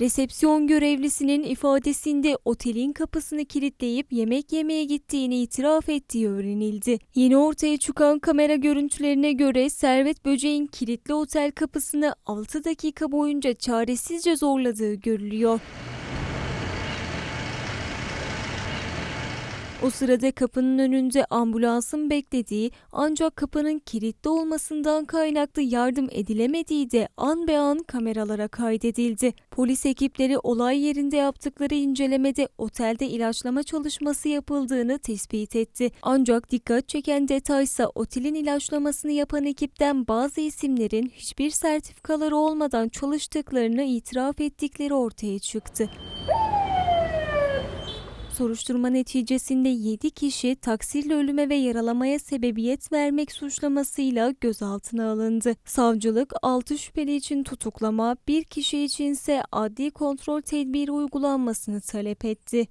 Resepsiyon görevlisinin ifadesinde otelin kapısını kilitleyip yemek yemeye gittiğini itiraf ettiği öğrenildi. Yeni ortaya çıkan kamera görüntülerine göre Servet Böceğin kilitli otel kapısını 6 dakika boyunca çaresizce zorladığı görülüyor. O sırada kapının önünde ambulansın beklediği ancak kapının kilitli olmasından kaynaklı yardım edilemediği de an be an kameralara kaydedildi. Polis ekipleri olay yerinde yaptıkları incelemede otelde ilaçlama çalışması yapıldığını tespit etti. Ancak dikkat çeken detaysa otelin ilaçlamasını yapan ekipten bazı isimlerin hiçbir sertifikaları olmadan çalıştıklarını itiraf ettikleri ortaya çıktı. Soruşturma neticesinde 7 kişi taksirle ölüme ve yaralamaya sebebiyet vermek suçlamasıyla gözaltına alındı. Savcılık 6 şüpheli için tutuklama, bir kişi içinse adli kontrol tedbiri uygulanmasını talep etti.